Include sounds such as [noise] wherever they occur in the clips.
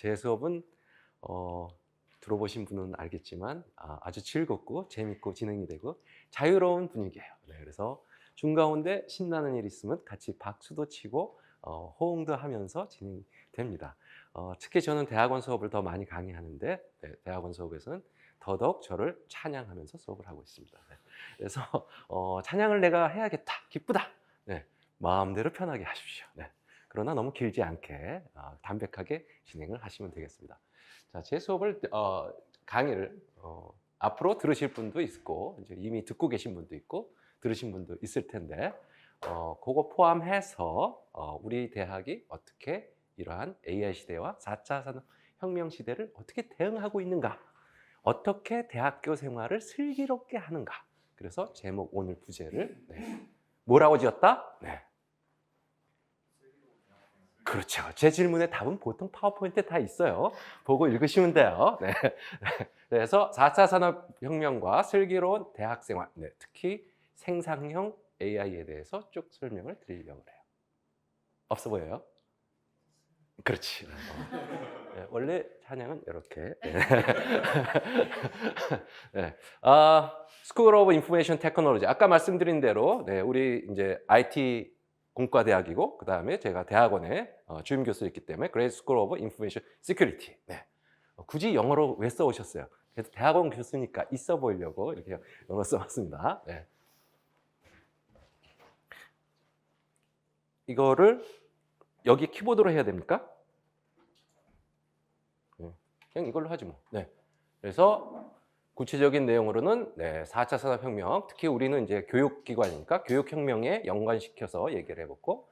제 수업은 어, 들어보신 분은 알겠지만 아, 주 즐겁고 재밌고 진행이 되고 자유로운 분위기예요. 네, 그래서 중가운데 신나는 일 있으면 같이 박수도 치고 어, 호응도 하면서 진행이 됩니다. 어, 특히 저는 대학원 수업을 더 많이 강의하는데 네, 대학원 수업에서는 더더욱 저를 찬양하면서 수업을 하고 있습니다. 네. 그래서 어, 찬양을 내가 해야겠다, 기쁘다. 네, 마음대로 편하게 하십시오. 네. 그러나 너무 길지 않게 어, 담백하게 진행을 하시면 되겠습니다. 자, 제 수업을 어, 강의를 어, 앞으로 들으실 분도 있고 이제 이미 듣고 계신 분도 있고 들으신 분도 있을 텐데 어, 그거 포함해서 어, 우리 대학이 어떻게 이러한 AI 시대와 4차 산업혁명 시대를 어떻게 대응하고 있는가 어떻게 대학교 생활을 슬기롭게 하는가 그래서 제목 오늘 부제를 네. 뭐라고 지었다? 네. 그렇죠. 제 질문의 답은 보통 파워포인트에 다 있어요. 보고 읽으시면 돼요. 네. [laughs] 그래서 4차 산업혁명과 슬기로운 대학생활, 네. 특히 생산형 AI에 대해서 쭉 설명을 드리려고 해요. 없어 보여요? 그렇지. 어. 네, 원래 찬양은 이렇게. 네. [laughs] 네. 아, School of Information Technology. 아까 말씀드린 대로 네, 우리 이제 IT 공과대학이고 그 다음에 제가 대학원에 어, 주임 교수였기 때문에 Grad School of Information Security. 네. 어, 굳이 영어로 왜 써오셨어요? 그래서 대학원 교수니까 있어 보이려고 이렇게 영어 써봤습니다. 네. 이거를 여기 키보드로 해야 됩니까? 네. 그냥 이걸로 하지 뭐. 네. 그래서 구체적인 내용으로는 네, 4차 산업혁명, 특히 우리는 이제 교육기관이니까 교육혁명에 연관시켜서 얘기를 해봤고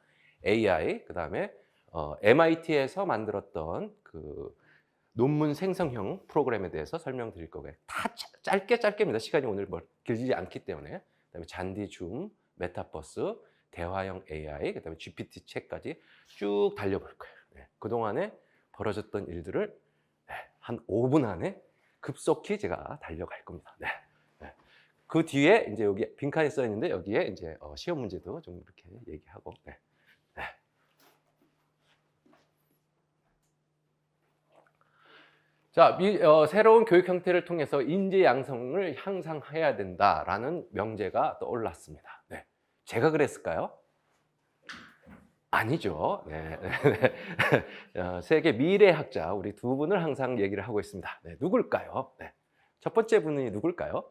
AI, 그 다음에 어, MIT에서 만들었던 그 논문 생성형 프로그램에 대해서 설명드릴 거고요. 다 짧게 짧게입니다. 시간이 오늘 뭐 길지 않기 때문에. 그다음에 잔디 줌, 메타버스, 대화형 AI, 그다음에 GPT 책까지 쭉 달려볼 거예요. 네. 그 동안에 벌어졌던 일들을 네, 한 5분 안에 급속히 제가 달려갈 겁니다. 네. 네. 그 뒤에 이제 여기 빈칸이 써 있는데 여기에 이제 어, 시험 문제도 좀 이렇게 얘기하고. 네. 네. 자, 미, 어, 새로운 교육 형태를 통해서 인재 양성을 향상해야 된다라는 명제가 떠올랐습니다. 네. 제가 그랬을까요? 아니죠. 네, 네, 네. [laughs] 어, 세계 미래학자 우리 두 분을 항상 얘기를 하고 있습니다. 네, 누굴까요? 네. 첫 번째 분이 누굴까요?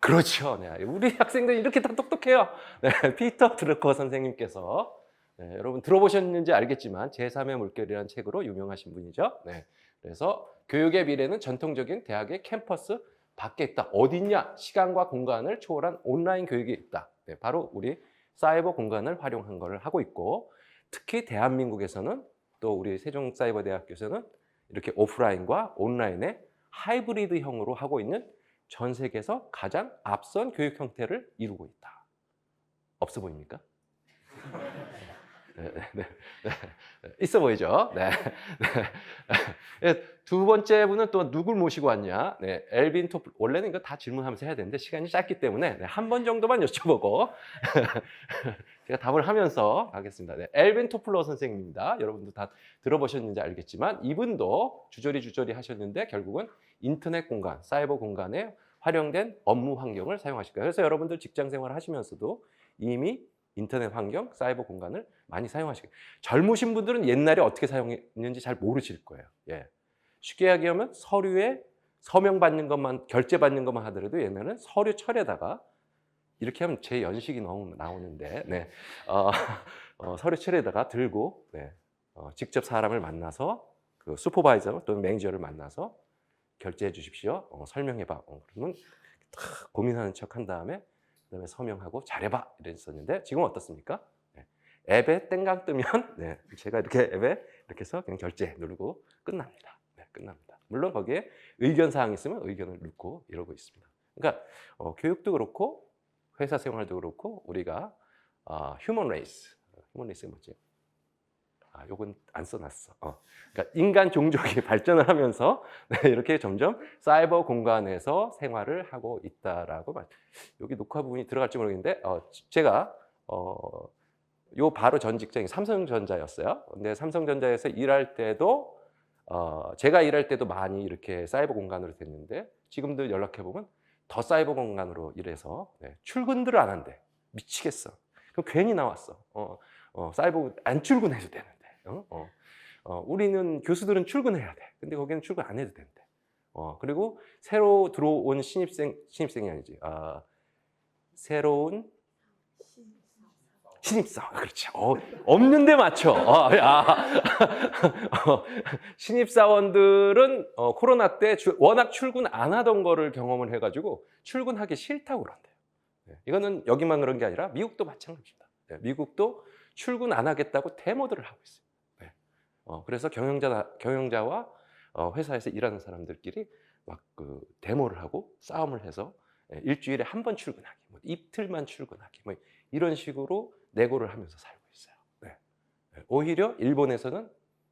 그렇죠. 네, 우리 학생들 이렇게 다 똑똑해요. 네, [laughs] 피터 드러커 선생님께서 네, 여러분 들어보셨는지 알겠지만 제3의 물결이라는 책으로 유명하신 분이죠. 네, 그래서 교육의 미래는 전통적인 대학의 캠퍼스 밖에 있다. 어딨냐? 시간과 공간을 초월한 온라인 교육이 있다. 네, 바로 우리 사이버 공간을 활용한 것을 하고 있고 특히 대한민국에서는 또 우리 세종사이버대학교에서는 이렇게 오프라인과 온라인의 하이브리드형으로 하고 있는 전 세계에서 가장 앞선 교육 형태를 이루고 있다. 없어 보입니까? 네, 네, 네, 네. 있어 보이죠? 네. 네. 두 번째 분은 또 누굴 모시고 왔냐? 네, 엘빈 토플. 원래는 이거 다 질문하면서 해야 되는데 시간이 짧기 때문에 네, 한번 정도만 여쭤보고 [laughs] 제가 답을 하면서 하겠습니다. 네, 엘빈 토플러 선생님입니다. 여러분도 다 들어보셨는지 알겠지만 이분도 주저리 주저리 하셨는데 결국은 인터넷 공간, 사이버 공간에 활용된 업무 환경을 사용하실 거예요. 그래서 여러분들 직장 생활을 하시면서도 이미 인터넷 환경, 사이버 공간을 많이 사용하시고 젊으신 분들은 옛날에 어떻게 사용했는지 잘 모르실 거예요. 예. 쉽게 이야기하면 서류에 서명 받는 것만 결제 받는 것만 하더라도 옛날에는 서류 철에다가 이렇게 하면 제 연식이 너무 나오는데 네. 어, 어, 서류 철에다가 들고 네. 어, 직접 사람을 만나서 그 슈퍼바이저 또는 매니저를 만나서 결제해 주십시오. 어, 설명해 봐. 어, 그러면 탁 고민하는 척 한 다음에 그다음에 서명하고 잘해봐 이랬었는데 지금 어떻습니까? 네. 앱에 땡강 뜨면 [laughs] 네, 제가 이렇게 앱에 이렇게 해서 그냥 결제 누르고 끝납니다. 네, 끝납니다. 물론 거기에 의견 사항 있으면 의견을 넣고 이러고 있습니다. 그러니까 어, 교육도 그렇고 회사 생활도 그렇고 우리가 어, 휴먼 레이스, 휴먼 레이스가 뭐지? 아, 요건 안 써놨어. 어. 그러니까 인간 종족이 [laughs] 발전을 하면서 [laughs] 네, 이렇게 점점 사이버 공간에서 생활을 하고 있다라고 말. 여기 녹화 부분이 들어갈지 모르겠는데 어, 제가 어, 요 바로 전 직장이 삼성전자였어요. 근데 삼성전자에서 일할 때도 어, 제가 일할 때도 많이 이렇게 사이버 공간으로 됐는데 지금도 연락해 보면 더 사이버 공간으로 일해서 네, 출근들을 안 한대. 미치겠어. 그럼 괜히 나왔어. 어, 어, 사이버 안 출근해도 되는데. 어? 어. 어, 우리는 교수들은 출근해야 돼. 근데 거기는 출근 안 해도 된대. 어, 그리고 새로 들어온 신입생 신입생이 아니지. 아, 새로운 신입사원 그렇지. 어, 없는데 맞춰. 어, 야. [laughs] 어, 신입사원들은 어, 코로나 때 주- 워낙 출근 안 하던 거를 경험을 해가지고 출근하기 싫다고 그런대요. 네, 이거는 여기만 그런 게 아니라 미국도 마찬가지입니다. 네, 미국도 출근 안 하겠다고 데모들을 하고 있어요. 네. 어, 그래서 경영자 경영자와 어, 회사에서 일하는 사람들끼리 막 그 데모를 하고 싸움을 해서 예, 일주일에 한 번 출근하기, 뭐 이틀만 출근하기, 뭐 이런 식으로 내고를 하면서 살고 있어요. 네. 네, 오히려 일본에서는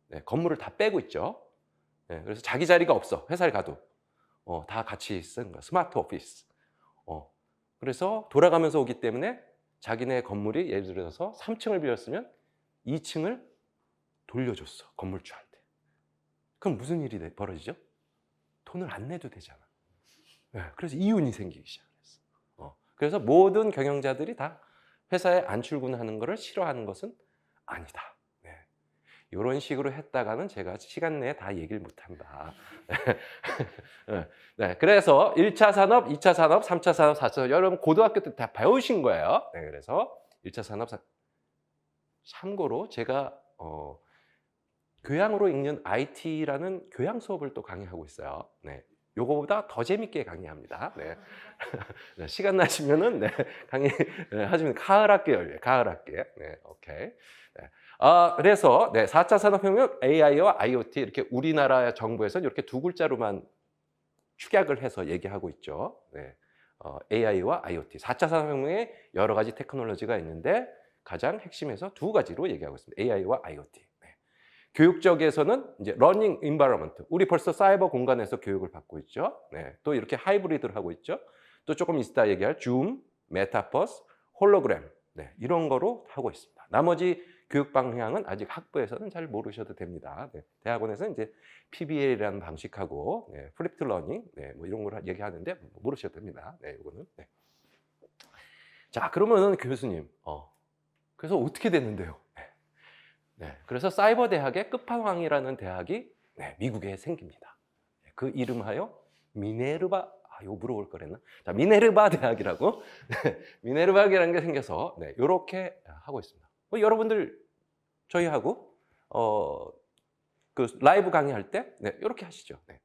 네, 건물을 다 빼고 있죠. 네, 그래서 자기 자리가 없어. 회사를 가도 어, 다 같이 쓰는 거야. 스마트 오피스. 어, 그래서 돌아가면서 오기 때문에 자기네 건물이 예를 들어서 3층을 빌렸으면 2층을 돌려줬어. 건물주한테. 그럼 무슨 일이 돼- 벌어지죠? 돈을 안 내도 되잖아. 네, 그래서 이윤이 생기기 시작했어. 어, 그래서 모든 경영자들이 다 회사에 안 출근하는 것을 싫어하는 것은 아니다. 네. 이런 식으로 했다가는 제가 시간 내에 다 얘기를 못한다. 네. [laughs] 네, 그래서 1차 산업, 2차 산업, 3차 산업, 4차 산업 여러분 고등학교 때 다 배우신 거예요. 네, 그래서 1차 산업, 사- 참고로 제가 어, 교양으로 읽는 IT라는 교양 수업을 또 강의하고 있어요. 네. 요거보다 더 재밌게 강의합니다. 네. [laughs] 네, 시간 나시면은 네, 강의 네, 하시면 가을 학기 열려요. 가을 학기. 네, 오케이. 네. 아, 그래서 네, 4차 산업혁명 AI와 IoT 이렇게 우리나라 정부에서 이렇게 두 글자로만 축약을 해서 얘기하고 있죠. 네. 어, AI와 IoT. 4차 산업혁명에 여러 가지 테크놀로지가 있는데 가장 핵심에서 두 가지로 얘기하고 있습니다. AI와 IoT. 네. 교육적에서는 이제 러닝 인바이러먼트. 우리 벌써 사이버 공간에서 교육을 받고 있죠. 네. 또 이렇게 하이브리드를 하고 있죠. 또 조금 이따 얘기할 줌, 메타버스, 홀로그램. 네. 이런 거로 하고 있습니다. 나머지 교육 방향은 아직 학부에서는 잘 모르셔도 됩니다. 네. 대학원에서는 이제 PBL이라는 방식하고 네. 플립트 러닝 네. 뭐 이런 걸 얘기하는데 모르셔도 됩니다. 네. 이거는. 네. 자, 그러면은 교수님, 어, 그래서 어떻게 됐는데요? 네. 네, 그래서 사이버 대학의 끝판왕이라는 대학이 네, 미국에 생깁니다. 네, 그 이름하여 미네르바 아, 이거 물어볼 거랬나? 자, 미네르바 대학이라고 네, 미네르바 대학이라는 게 생겨서 네, 이렇게 하고 있습니다. 뭐 여러분들 저희하고 어, 그 라이브 강의할 때 네, 이렇게 하시죠. 네.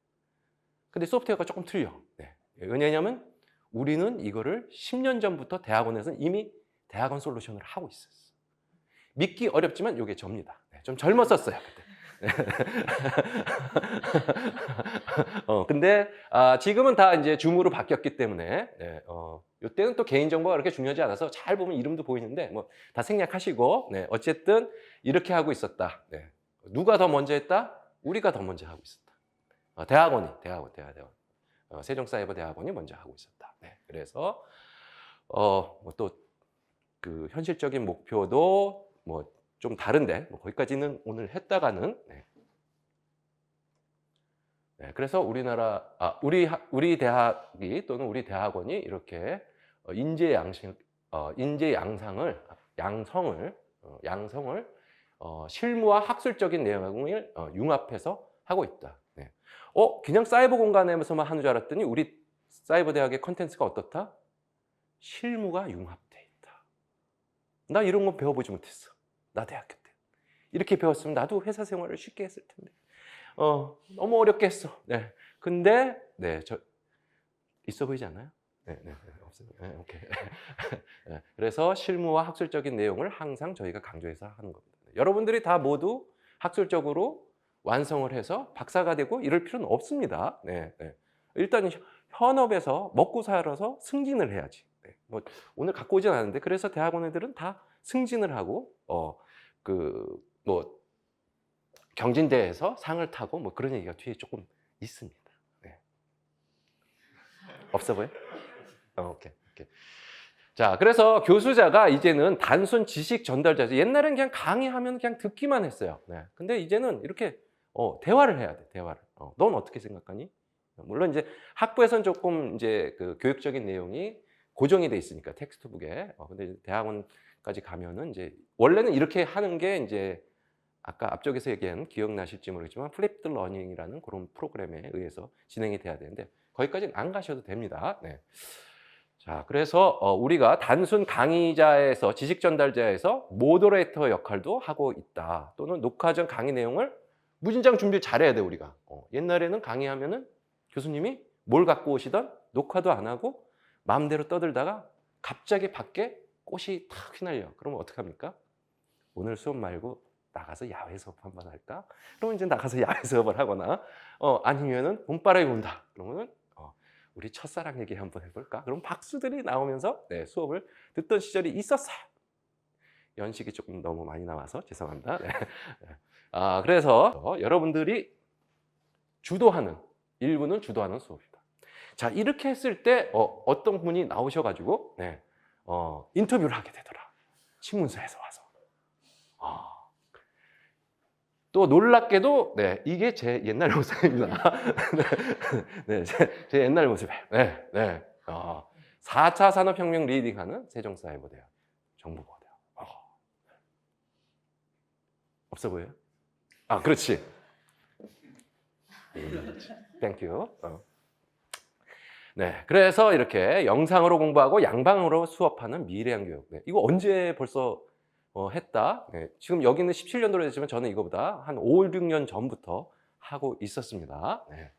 근데 소프트웨어가 조금 틀려. 네. 왜냐하면 우리는 이거를 10년 전부터 대학원에서는 이미 대학원 솔루션을 하고 있었어. 믿기 어렵지만 이게 접니다. 네, 좀 젊었었어요 그때. [laughs] 어, 근데 아, 지금은 다 이제 줌으로 바뀌었기 때문에 네, 어, 이때는 또 개인 정보가 그렇게 중요하지 않아서 잘 보면 이름도 보이는데 뭐 다 생략하시고 네, 어쨌든 이렇게 하고 있었다. 네. 누가 더 먼저 했다? 우리가 더 먼저 하고 있었다. 어, 대학원이 대학원 대학원 어, 세종사이버대학원이 먼저 하고 있었다. 네, 그래서 어, 뭐 또그 현실적인 목표도 뭐 좀 다른데 뭐 거기까지는 오늘 했다가는 네. 네, 그래서 우리나라 아 우리 하- 우리 대학이 또는 우리 대학원이 이렇게 어, 인재 양식 어, 인재 양상을 양성을 어, 양성을 어, 실무와 학술적인 내용을 어, 융합해서 하고 있다. 네. 어 그냥 사이버 공간에서만 하는 줄 알았더니 우리 사이버 대학의 컨텐츠가 어떻다? 실무가 융합돼 있다. 나 이런 거 배워보지 못했어. 나 대학교 때 이렇게 배웠으면 나도 회사 생활을 쉽게 했을 텐데. 어 너무 어렵게 했어. 네. 근데 네저 있어 보이지 않아요? 네, 네, 네. 네, 오케이. [laughs] 네, 그래서 실무와 학술적인 내용을 항상 저희가 강조해서 하는 겁니다. 여러분들이 다 모두 학술적으로 완성을 해서 박사가 되고 이럴 필요는 없습니다. 네, 네. 일단 현업에서 먹고 살아서 승진을 해야지. 네, 뭐 오늘 갖고 오진 않았는데 그래서 대학원 애들은 다 승진을 하고 어 그 뭐 경진대에서 상을 타고 뭐 그런 얘기가 뒤에 조금 있습니다. 네. 없어 보여? 어, 오케이, 오케이. 자, 그래서 교수자가 이제는 단순 지식 전달자죠. 옛날엔 그냥 강의하면 그냥 듣기만 했어요. 네. 근데 이제는 이렇게 어, 대화를 해야 돼, 대화를. 어, 넌 어떻게 생각하니? 물론 이제 학부에서는 조금 이제 그 교육적인 내용이 고정이 돼 있으니까 텍스트북에. 어, 근데 대학원 까지 가면은 이제 원래는 이렇게 하는 게 이제 아까 앞쪽에서 얘기한 기억나실지 모르겠지만 플립드 러닝이라는 그런 프로그램에 의해서 진행이 돼야 되는데 거기까지는 안 가셔도 됩니다. 네. 자, 그래서 어, 우리가 단순 강의자에서 지식 전달자에서 모더레이터 역할도 하고 있다. 또는 녹화 전 강의 내용을 무진장 준비 잘해야 돼 우리가. 어, 옛날에는 강의하면은 교수님이 뭘 갖고 오시던 녹화도 안 하고 마음대로 떠들다가 갑자기 밖에 꽃이 탁 휘날려. 그러면 어떡합니까? 오늘 수업 말고 나가서 야외 수업 한번 할까? 그러면 이제 나가서 야외 수업을 하거나 어, 아니면은 봄바람이 분다. 그러면은 어, 우리 첫사랑 얘기 한번 해볼까? 그럼 박수들이 나오면서 네, 수업을 듣던 시절이 있었어요. 연식이 조금 너무 많이 나와서 죄송합니다. 네. 아, 그래서 어, 여러분들이 주도하는 일부는 주도하는 수업이다. 자, 이렇게 했을 때 어, 어떤 분이 나오셔가지고 네, 어, 인터뷰를 하게 되더라. 신문사에서 와서. 아. 또 놀랍게도 네, 이게 제 옛날 모습입니다. [laughs] 네, 제, 제 옛날 모습이에요. 네, 네. 어, 4차 산업혁명 리딩하는 세종사이버대학 정보고대학. 어. 없어 보여요? 아, 그렇지. 땡큐. 어. 네, 그래서 이렇게 영상으로 공부하고 양방으로 수업하는 미래형 교육. 네, 이거 언제 벌써 어, 했다? 네, 지금 여기는 17년도로 됐지만 저는 이거보다 한 5, 6년 전부터 하고 있었습니다. 네.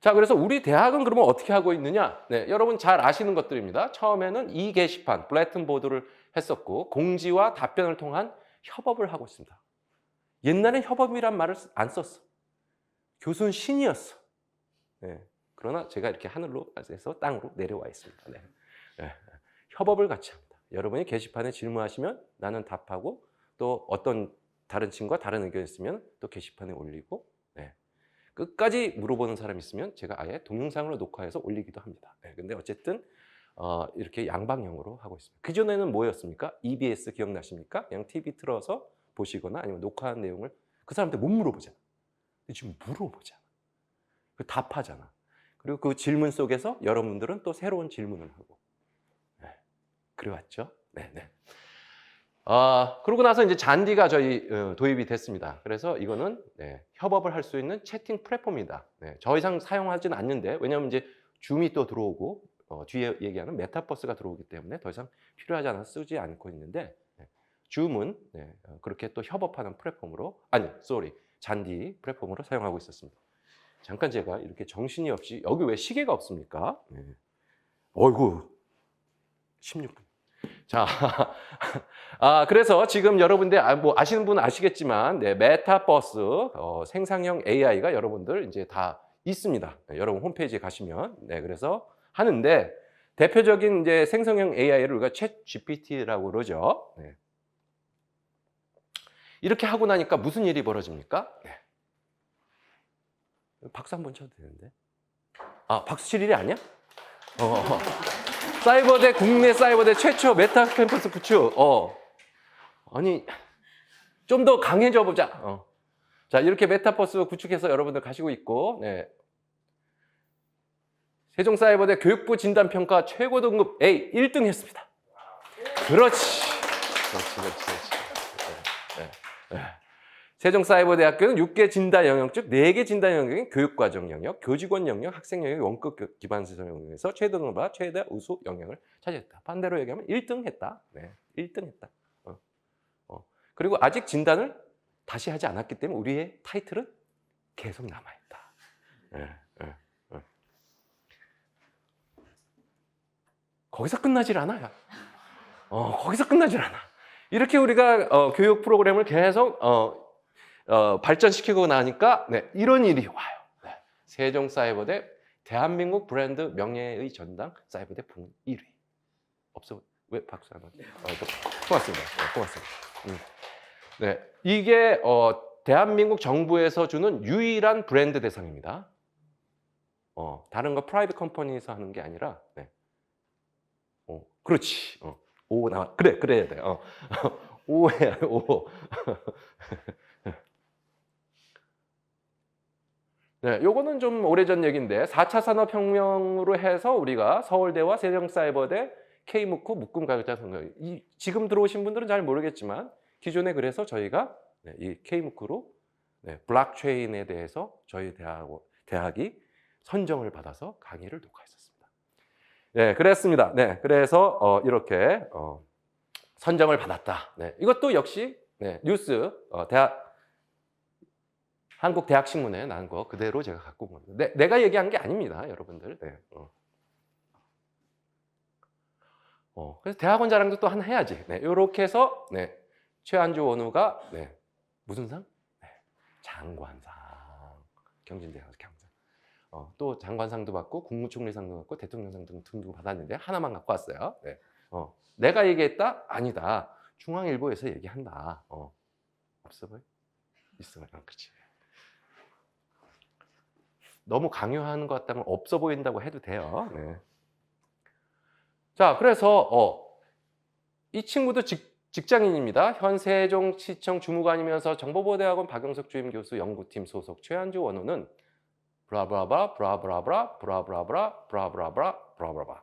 자, 그래서 우리 대학은 그러면 어떻게 하고 있느냐? 네, 여러분 잘 아시는 것들입니다. 처음에는 이 게시판, 블래튼 보드를 했었고, 공지와 답변을 통한 협업을 하고 있습니다. 옛날엔 협업이란 말을 쓰- 안 썼어. 교수는 신이었어. 네, 그러나 제가 이렇게 하늘로 해서 땅으로 내려와 있습니다. 네. 네, 협업을 같이 합니다. 여러분이 게시판에 질문하시면 나는 답하고 또 어떤 다른 친구가 다른 의견 있으면 또 게시판에 올리고 네. 끝까지 물어보는 사람 있으면 제가 아예 동영상으로 녹화해서 올리기도 합니다. 네, 근데 어쨌든 어, 이렇게 양방향으로 하고 있습니다. 그 전에는 뭐였습니까? EBS 기억나십니까? 그냥 TV 틀어서 보시거나 아니면 녹화한 내용을 그 사람한테 못 물어보잖아. 지금 물어보잖아. 그 답하잖아. 그리고 그 질문 속에서 여러분들은 또 새로운 질문을 하고. 네, 그래왔죠? 네, 네. 아, 그러고 나서 이제 잔디가 저희 어, 도입이 됐습니다. 그래서 이거는 네, 협업을 할 수 있는 채팅 플랫폼이다. 네, 더 이상 사용하지는 않는데 왜냐하면 이제 줌이 또 들어오고 어, 뒤에 얘기하는 메타버스가 들어오기 때문에 더 이상 필요하지 않아 쓰지 않고 있는데 네, 줌은 네, 어, 그렇게 또 협업하는 플랫폼으로 아니, 쏘리 잔디 플랫폼으로 사용하고 있었습니다. 잠깐 제가 이렇게 정신이 없이 여기 왜 시계가 없습니까? 네. 어이구 16분. 자, [laughs] 아, 그래서 지금 여러분들 아, 뭐 아시는 분은 아시겠지만, 네, 메타버스 어, 생성형 AI가 여러분들 이제 다 있습니다. 네, 여러분 홈페이지에 가시면, 네, 그래서 하는데 대표적인 이제 생성형 AI를 우리가 챗 GPT라고 그러죠. 네. 이렇게 하고 나니까 무슨 일이 벌어집니까? 네. 박수 한번 쳐도 되는데. 아, 박수 칠 일이 아니야? 어, 어. 사이버대 국내 사이버대 최초 메타 캠퍼스 구축. 어. 아니 좀 더 강해져 보자. 어. 자 이렇게 메타버스 구축해서 여러분들 가시고 있고, 네. 세종 사이버대 교육부 진단 평가 최고 등급 A 1등 했습니다. 그렇지. 그렇지, 그렇지, 그렇지. 세종사이버대학교는 6개 진단 영역 즉 4개 진단 영역인 교육과정 영역, 교직원 영역, 학생 영역, 원급 교- 기반 시설 영역에서 최대 등급과 최대 우수 영역을 차지했다. 반대로 얘기하면 1등 했다. 네, 1등 했다. 어, 어. 그리고 아직 진단을 다시 하지 않았기 때문에 우리의 타이틀은 계속 남아있다. 네, 네, 네. 거기서 끝나질 않아요. 어, 거기서 끝나질 않아. 이렇게 우리가 어, 교육 프로그램을 계속 어, 어, 발전시키고 나니까 네, 이런 일이 와요. 네. 세종사이버대 대한민국 브랜드 명예의 전당 사이버대 분 1위. 없어 왜 박수 안 하지? 어, 또, 고맙습니다. 네, 고맙습니다. 음. 네, 이게 어, 대한민국 정부에서 주는 유일한 브랜드 대상입니다. 어, 다른 거 프라이빗 컴퍼니에서 하는 게 아니라, 네. 어, 그렇지. 어, 오 나 그래 그래야 돼. 어. 오해 [laughs] 오. [laughs] 네, 요거는 좀 오래전 얘기인데 4차 산업혁명으로 해서 우리가 서울대와 세종사이버대, K무크, 묶음 가격자 선거 이 지금 들어오신 분들은 잘 모르겠지만 기존에 그래서 저희가 네, 이 K무크로 네, 블록체인에 대해서 저희 대학 대학이 선정을 받아서 강의를 녹화했었습니다. 네, 그랬습니다. 네, 그래서 어, 이렇게 어, 선정을 받았다. 네, 이것도 역시 네, 뉴스 어, 대학 한국 대학 신문에 난 거 그대로 제가 갖고 온 겁니다. 내, 내가 얘기한 게 아닙니다, 여러분들. 네, 어. 어, 그래서 대학원 자랑도 또 하나 해야지. 네, 이렇게 해서 네, 최안주 원우가 네, 무슨 상? 네, 장관상. 경진대학 경상. 어, 또 장관상도 받고 국무총리상도 받고 대통령상도 등등 받았는데 하나만 갖고 왔어요. 네. 어, 내가 얘기했다? 아니다. 중앙일보에서 얘기한다. 어, 없어 보여? 있어 보여. 어, 그렇지. 너무 강요하는 것 같다면 없어 보인다고 해도 돼요. 네. 자, 그래서 어, 이 친구도 직, 직장인입니다. 현 세종시청 주무관이면서 정보보호대학원 박영석 주임 교수 연구팀 소속 최한주 원호는 브라브라브라 브라브라브라 브라브라브라 브라브라브라 브라브라브라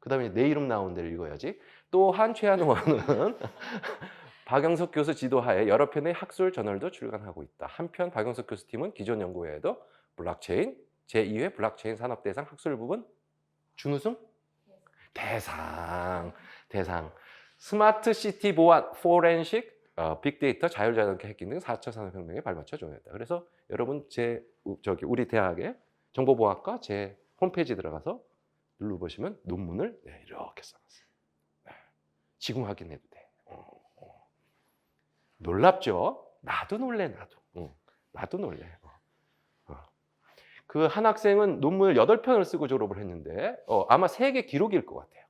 그 다음에 내 이름 나온 데를 읽어야지 또한 최한우 원호는 [laughs] 박영석 교수 지도하에 여러 편의 학술 저널도 출간하고 있다. 한편 박영석 교수 팀은 기존 연구 외에도 블록체인 제2회 블록체인 산업 대상 학술 부분 준우승 대상 대상 스마트 시티 보안 포렌식 어, 빅데이터 자율자동차 해킹 등 4차 산업혁명에 발맞춰 조언했다. 그래서 여러분 제 우- 저기 우리 대학의 정보보안과 제 홈페이지 들어가서 눌러보시면 논문을 네, 이렇게 써놨어요. 네. 지금 확인해도 돼. 어, 어. 놀랍죠? 나도 놀래 나도. 응. 나도 놀래. 어. 어. 그 한 학생은 논문을 8편을 쓰고 졸업을 했는데 어, 아마 세계 기록일 것 같아요.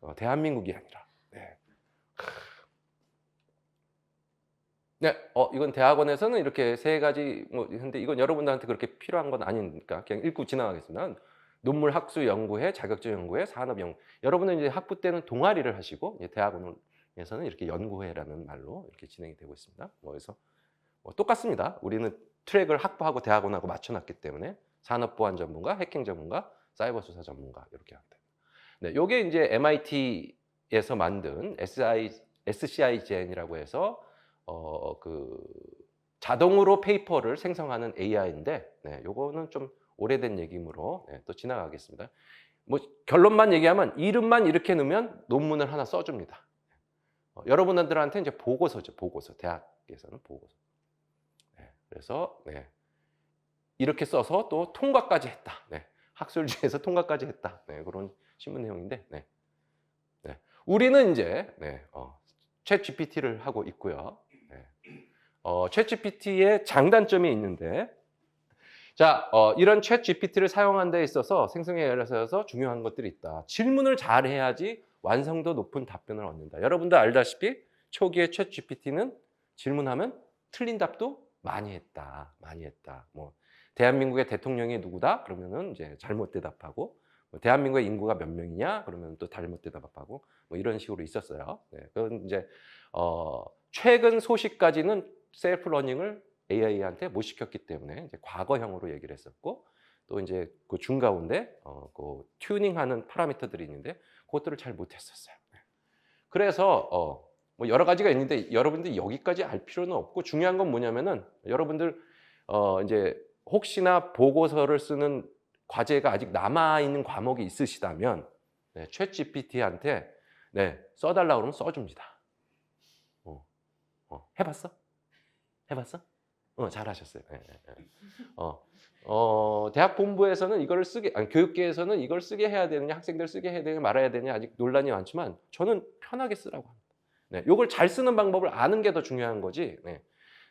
어, 대한민국이 아니라. 네. 네, 어, 이건 대학원에서는 이렇게 세 가지 뭐 근데 이건 여러분들한테 그렇게 필요한 건 아니니까 그냥 읽고 지나가겠습니다. 논문 학수 연구회, 자격증 연구회, 산업 연구. 여러분은 이제 학부 때는 동아리를 하시고 대학원에서는 이렇게 연구회라는 말로 이렇게 진행이 되고 있습니다. 뭐 그래서 뭐 똑같습니다. 우리는 트랙을 학부하고 대학원하고 맞춰놨기 때문에 산업 보안 전문가, 해킹 전문가, 사이버 수사 전문가 이렇게 됩니다. 네, 요게 이제 MIT에서 만든 SCIGN이라고 해서 어, 그 자동으로 페이퍼를 생성하는 AI인데, 네, 요거는 좀 오래된 얘기므로 네, 또 지나가겠습니다. 뭐 결론만 얘기하면 이름만 이렇게 넣으면 논문을 하나 써줍니다. 어, 여러분들한테 이제 보고서죠, 보고서. 대학에서는 보고서. 네, 그래서 네, 이렇게 써서 또 통과까지 했다. 네, 학술지에서 [laughs] 통과까지 했다. 네, 그런 신문 내용인데, 네, 네. 우리는 이제 네, 어, 챗 GPT를 하고 있고요. 네. 어, 챗 GPT의 장단점이 있는데, 자, 어, 이런 챗 GPT를 사용하는 데 있어서 생성에 있어서 중요한 것들이 있다. 질문을 잘 해야지 완성도 높은 답변을 얻는다. 여러분들 알다시피 초기에 챗 GPT는 질문하면 틀린 답도 많이 했다. 많이 했다. 뭐 대한민국의 대통령이 누구다? 그러면은 이제 잘못 대답하고 뭐 대한민국의 인구가 몇 명이냐? 그러면 또 잘못 대답하고 뭐 이런 식으로 있었어요. 네, 그건 이제 어, 최근 소식까지는 셀프 러닝을 AI한테 못 시켰기 때문에 이제 과거형으로 얘기를 했었고 또 이제 그 중가운데 어, 그 튜닝하는 파라미터들이 있는데 그것들을 잘 못했었어요. 네. 그래서 어, 뭐 여러 가지가 있는데 여러분들이 여기까지 알 필요는 없고 중요한 건 뭐냐면은 여러분들 어, 이제 혹시나 보고서를 쓰는 과제가 아직 남아 있는 과목이 있으시다면 네, 챗 GPT한테 네, 써달라 그러면 써줍니다. 어, 어, 해봤어? 해봤어? 어, 잘하셨어요. 예, 예, 예. 어, 어, 대학 본부에서는 이걸 쓰게, 아니, 교육계에서는 이걸 쓰게 해야 되느냐, 학생들 쓰게 해야 되느냐, 말아야 되느냐, 아직 논란이 많지만 저는 편하게 쓰라고 합니다. 네, 이걸 잘 쓰는 방법을 아는 게 더 중요한 거지. 네.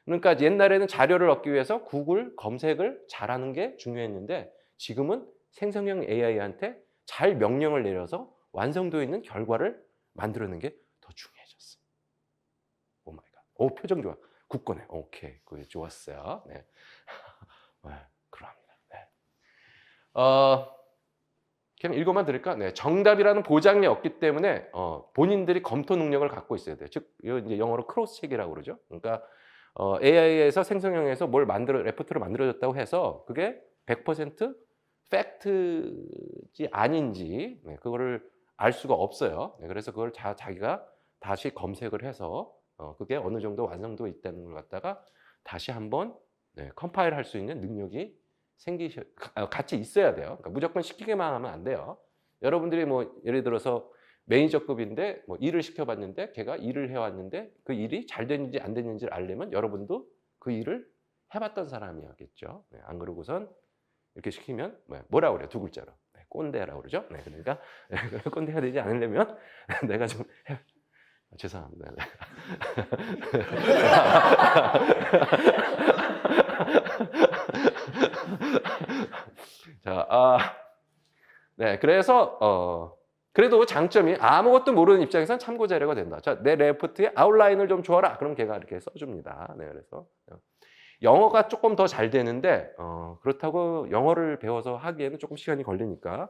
그러니까 옛날에는 자료를 얻기 위해서 구글 검색을 잘하는 게 중요했는데 지금은 생성형 AI한테 잘 명령을 내려서 완성도 있는 결과를 만들어내는 게 더 중요해졌어. 오 마이 갓. 오 표정 좋아. 굳건해. 오케이. 그게 좋았어요. 네. [laughs] 네, 그럽니다. 네. 어, 그냥 읽어만 드릴까? 네, 정답이라는 보장이 없기 때문에 어, 본인들이 검토 능력을 갖고 있어야 돼요. 즉, 이제 영어로 크로스 책이라고 그러죠. 그러니까 어, AI에서 생성형에서 뭘 만들어 레포트를 만들어졌다고 해서 그게 100% 팩트지 아닌지 네, 그거를 알 수가 없어요. 네, 그래서 그걸 자, 자기가 다시 검색을 해서 어, 그게 어느 정도 완성도 있다는 걸 갖다가 다시 한번 네, 컴파일 할 수 있는 능력이 생기셔 가- 같이 있어야 돼요. 그러니까 무조건 시키기만 하면 안 돼요. 여러분들이 뭐 예를 들어서 매니저급인데 뭐 일을 시켜봤는데 걔가 일을 해왔는데 그 일이 잘 됐는지 안 됐는지를 알려면 여러분도 그 일을 해봤던 사람이었겠죠. 네, 안 그러고선 이렇게 시키면 뭐라 그래요? 두 글자로 네, 꼰대라고 그러죠. 네, 그러니까 [laughs] 꼰대가 되지 않으려면 [laughs] 내가 좀 해. 아, 죄송합니다. 네. [laughs] 자, 아, 네, 그래서 어, 그래도 장점이 아무것도 모르는 입장에선 참고 자료가 된다. 자, 내 레포트에 아웃라인을 좀 줘라. 그럼 걔가 이렇게 써줍니다. 네, 그래서 영어가 조금 더 잘 되는데 어, 그렇다고 영어를 배워서 하기에는 조금 시간이 걸리니까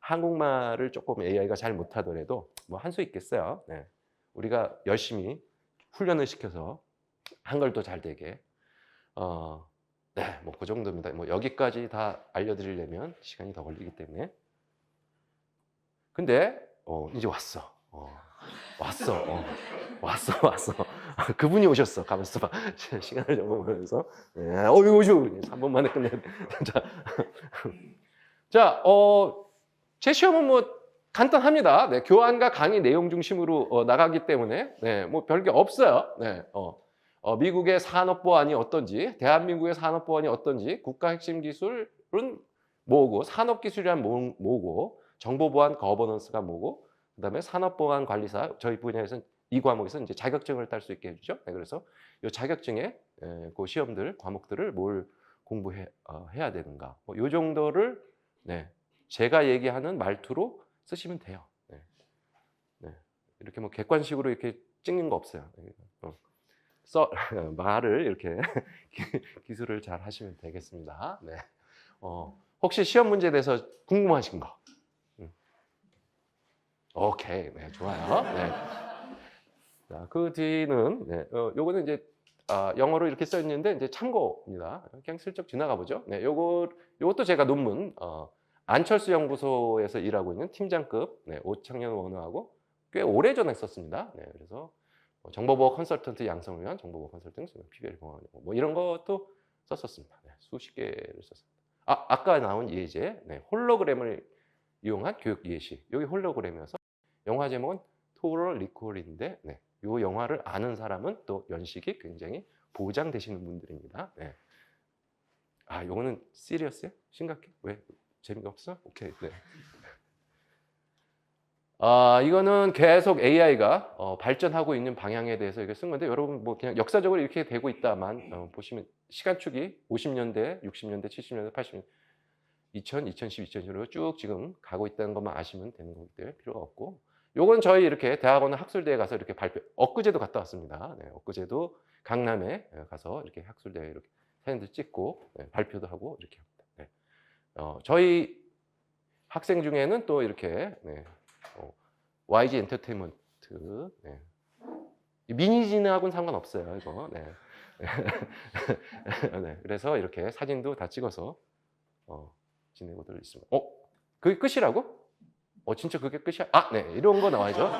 한국말을 조금 AI가 잘 못하더라도 뭐 한 수 있겠어요. 네. 우리가 열심히 훈련을 시켜서 한글도 잘 되게 어, 네, 뭐 그 정도입니다. 뭐 여기까지 다 알려드리려면 시간이 더 걸리기 때문에. 근데 어, 이제 왔어. 어, 왔어. 어, 왔어, 왔어. [laughs] 그분이 오셨어. 가만있어 봐. [laughs] 시간을 좀 보면서. 네, 어, 이거 오죠. 3분 만에 끝내. [laughs] 자, 자, 어, 제 시험은 뭐 간단합니다. 네, 교환과 강의 내용 중심으로 어, 나가기 때문에 네, 뭐 별게 없어요. 네, 어, 어, 미국의 산업 보안이 어떤지, 대한민국의 산업 보안이 어떤지, 국가 핵심 기술은 뭐고, 산업 기술이란 뭐- 뭐고, 정보 보안 거버넌스가 뭐고, 그다음에 산업 보안 관리사 저희 분야에서는 이 과목에서 이제 자격증을 딸 수 있게 해주죠. 네, 그래서 이 자격증에 에, 그 시험들 과목들을 뭘 공부해 어, 해야 되는가, 뭐, 요 정도를 네, 제가 얘기하는 말투로 쓰시면 돼요. 네. 네. 이렇게 뭐 객관식으로 이렇게 찍는 거 없어요. 네, 어. 써 [laughs] 말을 이렇게 [laughs] 기술을 잘 하시면 되겠습니다. 네. 어, 혹시 시험 문제에 대해서 궁금하신 거? 음. 오케이, 네, 좋아요. 네. 자, 그 뒤는 네, 어, 요거는 이제 아, 영어로 이렇게 써 있는데 이제 참고입니다. 그냥 슬쩍 지나가 보죠. 네, 요거 요것도 제가 논문 어, 안철수 연구소에서 일하고 있는 팀장급 네, 오창현 원우하고 꽤 오래 전에 썼습니다. 네, 그래서 뭐 정보보호 컨설턴트 양성을 위한 정보보호 컨설팅, PBL 공학 뭐 이런 것도 썼었습니다. 네, 수십 개를 썼습니다. 아, 아까 나온 예제, 네, 홀로그램을 이용한 교육 예시. 여기 홀로그램이어서 영화 제목은 토럴 리콜인데, 네, 이 영화를 아는 사람은 또 연식이 굉장히 보장되시는 분들입니다. 네. 아, 요거는 시리어스요? 심각해? 왜? 재미가 없어? 오케이, 네. [laughs] 아, 이거는 계속 AI가 어, 발전하고 있는 방향에 대해서 이렇게 쓴 건데, 여러분 뭐 그냥 역사적으로 이렇게 되고 있다만 어, 보시면 시간축이 50년대, 60년대, 70년대, 80년대, 2000, 2010, 2010으로 쭉 지금 가고 있다는 것만 아시면 되는 거기 때문에 필요가 없고, 요건 저희 이렇게 대학원 학술대에 가서 이렇게 발표, 엊그제도 갔다 왔습니다. 네, 엊그제도 강남에 가서 이렇게 학술대에 이렇게 사진도 찍고 네, 발표도 하고 이렇게 합니다. 네. 어, 저희 학생 중에는 또 이렇게 네, 어, YG 엔터테인먼트 네. 이 미니지능하고는 상관없어요 이거 네. [laughs] 네, 그래서 이렇게 사진도 다 찍어서 어, 지내고 들 있습니다 어? 그게 끝이라고? 어 진짜 그게 끝이야? 아, 네 이런 거 나와야죠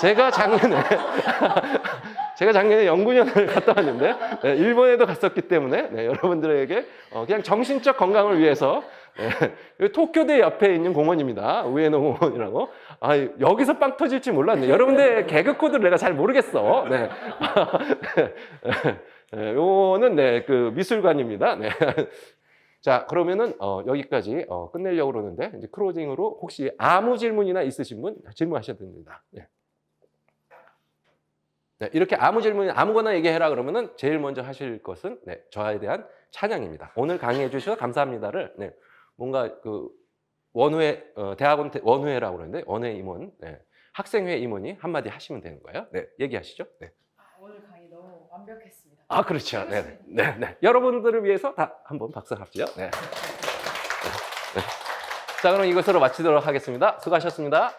제가 작년에 [laughs] 제가 작년에 연구년을 갔다 왔는데 네, 일본에도 갔었기 때문에 네, 여러분들에게 어, 그냥 정신적 건강을 위해서 네, 여기 토쿄대 옆에 있는 공원입니다. 우에노 공원이라고. 아, 여기서 빵 터질지 몰랐네. 여러분들 개그 코드를 내가 잘 모르겠어. 네. [laughs] 네, 요거는 네, 그 미술관입니다. 네. 자, 그러면은 어, 여기까지 어, 끝내려고 그러는데 이제 크로징으로 혹시 아무 질문이나 있으신 분 질문하셔도 됩니다. 네. 네, 이렇게 아무 질문 아무거나 얘기해라 그러면은 제일 먼저 하실 것은 네, 저에 대한 찬양입니다. 오늘 강의해 주셔서 감사합니다를 네, 뭔가 그 원후회 어, 대학원 대- 원후회라고 그러는데 원회 임원 네, 학생회 임원이 한마디 하시면 되는 거예요. 네, 얘기하시죠. 네. 아, 오늘 강의 너무 완벽했습니다. 아 그렇죠. 네, 네, 네, 네. 여러분들을 위해서 다 한번 박수 합시요. 네. 네. 네. 자, 그럼 이것으로 마치도록 하겠습니다. 수고하셨습니다.